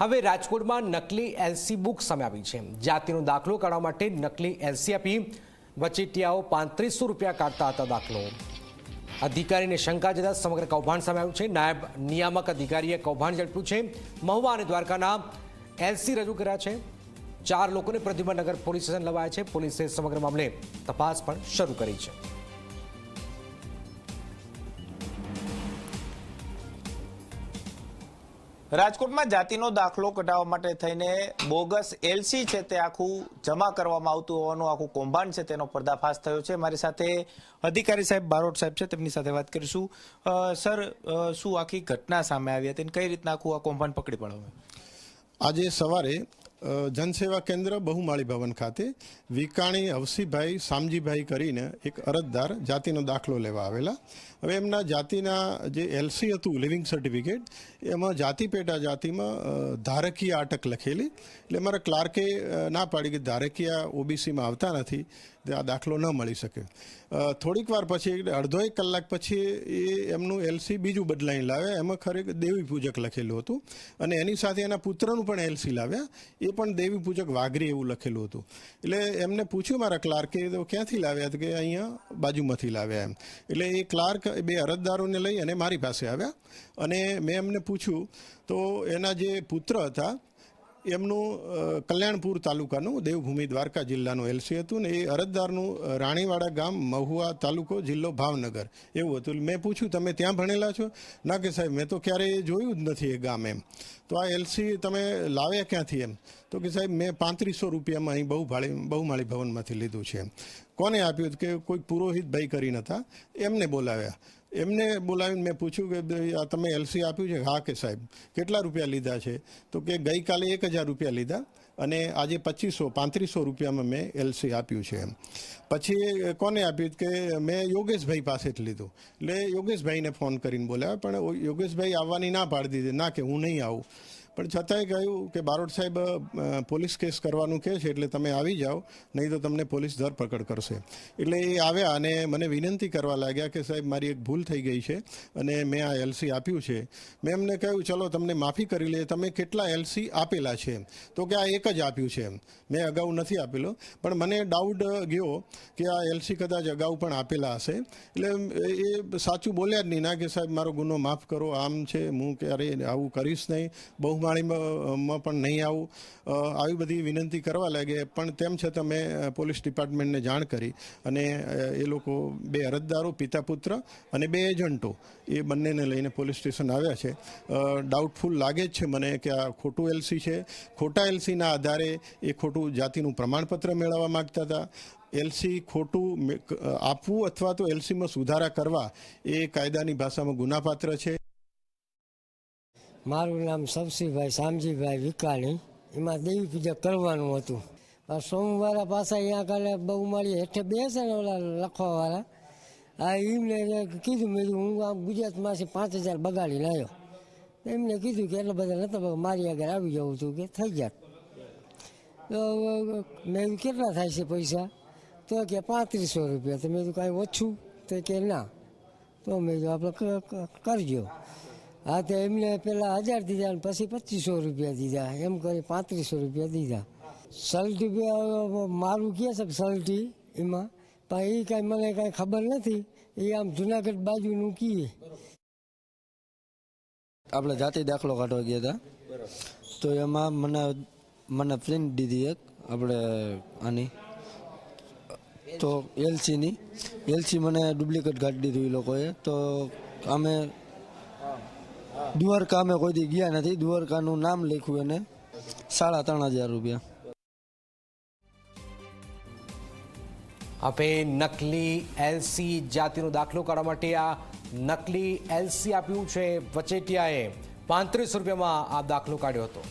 હવે રાજકોટમાં નકલી એલસી બુક સામે આવી છે. જાતિનો દાખલો કાઢવા માટે નકલી એલસી આપી વચેટિયાઓ પાંત્રીસો રૂપિયા કાઢતા હતા દાખલો. અધિકારીને શંકા જતા સમગ્ર કૌભાંડ સામે આવ્યું છે. નાયબ નિયામક અધિકારીએ કૌભાંડ ઝડપ્યું છે. મહુવા અને દ્વારકાના એલસી રજૂ કર્યા છે. ચાર લોકોને પ્રદ્યુમનગર પોલીસ સ્ટેશન લવાયા છે. પોલીસે સમગ્ર મામલે તપાસ પણ શરૂ કરી છે. રાજકોટમાં જાતિનો દાખલો કઢાવવા માટે થઈને બોગસ એલસી છે તે આખું જમા કરવામાં આવતું હોવાનું, આખું કૌભાંડ છે તેનો પર્દાફાશ થયો છે. મારી સાથે અધિકારી સાહેબ બારોટ સાહેબ છે, તેમની સાથે વાત કરીશું. સર શું આખી ઘટના સામે આવી હતી કઈ રીતના આખું આ કૌભાંડ પકડી પડ્યું આજે સવારે જનસેવા કેન્દ્ર બહુમાળી ભવન ખાતે વિકાણી હવસીભાઈ સામજીભાઈ કરીને એક અરજદાર જાતિનો દાખલો લેવા આવેલા. હવે એમના જાતિના જે એલસી હતું લિવિંગ સર્ટિફિકેટ એમાં જાતિ પેટા જાતિમાં ધારકીય અટક લખેલી. એટલે મારા ક્લાર્કે ના પાડી કે ધારકીય ઓબીસીમાં આવતા નથી આ દાખલો ન મળી શકે. થોડીક વાર પછી, અડધો એક કલાક પછી એ એમનું એલસી બીજું બદલાઈને લાવ્યા. એમાં ખરેખર દેવી પૂજક લખેલું હતું. અને એની સાથે એના પુત્રનું પણ એલસી લાવ્યા. એ પણ દેવી પૂજક વાઘરી એવું લખેલું હતું. એટલે એમને પૂછ્યું મારા ક્લાર્કે, તો ક્યાંથી લાવ્યા? તો કે અહીંયા બાજુમાંથી લાવ્યા એમ. એટલે એ ક્લાર્ક બે અરજદારોને લઈ અને મારી પાસે આવ્યા. અને મેં એમને પૂછ્યું, તો એના જે પુત્ર હતા એમનું કલ્યાણપુર તાલુકાનું દેવભૂમિ દ્વારકા જિલ્લાનું એલસી હતું ને એ અરજદારનું રાણીવાડા ગામ મહુવા તાલુકો જિલ્લો ભાવનગર. એવું હતું. મેં પૂછ્યું, તમે ત્યાં ભણેલા છો? ના કે સાહેબ, મેં તો ક્યારેય જોયું જ નથી એ ગામ એમ. તો આ એલસી તમે લાવ્યા ક્યાંથી એમ? તો કે સાહેબ, મેં પાંત્રીસો રૂપિયામાં અહીં બહુમાળી બહુમાળી ભવનમાંથી લીધું છે કોને આપ્યું? કે કોઈ પુરોહિત ભાઈ કરીને હતા. એમને બોલાવ્યા. એમને બોલાવીને મેં પૂછ્યું કે આ તમે એલસી આપ્યું છે? હા કે સાહેબ. કેટલા રૂપિયા લીધા છે? તો કે ગઈકાલે એક હજાર રૂપિયા લીધા અને આજે પચીસો, પાંત્રીસો રૂપિયામાં મેં એલસી આપ્યું છે એમ. પછી કોને આપ્યું? કે મેં યોગેશભાઈ પાસેથી લીધું. એટલે યોગેશભાઈને ફોન કરીને બોલાવ્યા, પણ યોગેશભાઈ આવવાની ના પાડી દીધી. ના કે હું નહીં આવું. પણ છતાંય કહ્યું કે બારોટ સાહેબ પોલીસ કેસ કરવાનું કહે છે એટલે તમે આવી જાઓ, નહીં તો તમને પોલીસ ધરપકડ કરશે. એટલે એ આવ્યા અને મને વિનંતી કરવા લાગ્યા કે સાહેબ, મારી એક ભૂલ થઈ ગઈ છે અને મેં આ એલસી આપ્યું છે. મેં એમને કહ્યું, ચલો, તમને માફી કરી લે. તમે કેટલા એલસી આપેલા છે? તો કે આ એક જ આપ્યું છે મેં અગાઉ નથી આપેલો. પણ મને ડાઉટ ગયો કે આ એલસી કદાચ અગાઉ પણ આપેલા હશે. એટલે એ સાચું બોલ્યા જ નહીં ના કે સાહેબ, મારો ગુનો માફ કરો. આમ છે હું ક્યારે આવું કરીશ નહીં. બહુમાળીમાં પણ નહીં આવું. આવી બધી વિનંતી કરવા લાગે, પણ તેમ છતાં મેં પોલીસ ડિપાર્ટમેન્ટને જાણ કરી અને એ લોકો બે અરજદારો, પિતા પુત્ર અને બે એજન્ટો, એ બંનેને લઈને પોલીસ સ્ટેશન આવ્યા છે. ડાઉટફુલ લાગે જ છે મને કે આ ખોટું એલસી છે. ખોટા એલસીના આધારે એ ખોટું જાતિનું પ્રમાણપત્ર મેળવવા માગતા હતા. એલસી ખોટું આપવું અથવા તો એલસીમાં સુધારા કરવા એ કાયદાની ભાષામાં ગુનાપાત્ર છે. મારું નામ સબસીભાઈ શામજીભાઈ વિકાણી. એમાં દેવી પૂજા કરવાનું હતું. સોમવારે પાછા અહીંયા કાલે બહુ મારી હેઠે બેસે ને ઓલા લખવાવાળા. આ એમને કીધું, મેં હું આમ ગુજરાતમાંથી પાંચ હજાર બગાડીને આવ્યો એમને કીધું કે એટલા બધા નતા મારી આગળ આવી જવું હતું કે થઈ જાત. તો, મેં કેટલા થાય છે પૈસા? તો કે પાંત્રીસો રૂપિયા. તો મેં કાંઈ ઓછું? તો કે ના. તો મેં આપણે કરજો. હા, તો એમને પેલા હજાર દીધા અને પછી પચીસો રૂપિયા દીધા. એમ કરી પાંત્રીસો રૂપિયા દીધા. સલટી મારું કહે છે સલટી એમાં? પણ એ કાંઈ મને કાંઈ ખબર નથી. એ આમ જુનાગઢ બાજુનું કીએ આપણે જાતે દાખલો કાઢવા ગયા હતા. તો એમાં મને મને પ્રિન્ટ દીધી એક, આપણે આની. તો એલસીની. એલસી મને ડુપ્લિકેટ કાઢી દીધું એ લોકોએ. તો અમે દ્વારકા અમે કોઈ દી ગયા નથી. દ્વારકાનું નામ લખ્યું એને. સાડા ત્રણ હજાર રૂપિયા. આપે નકલી એલસી જાતિનો દાખલો કાઢવા માટે આ નકલી એલસી આપ્યું છે. વચેટિયાએ પાંત્રીસ રૂપિયામાં આ દાખલો કાઢ્યો હતો.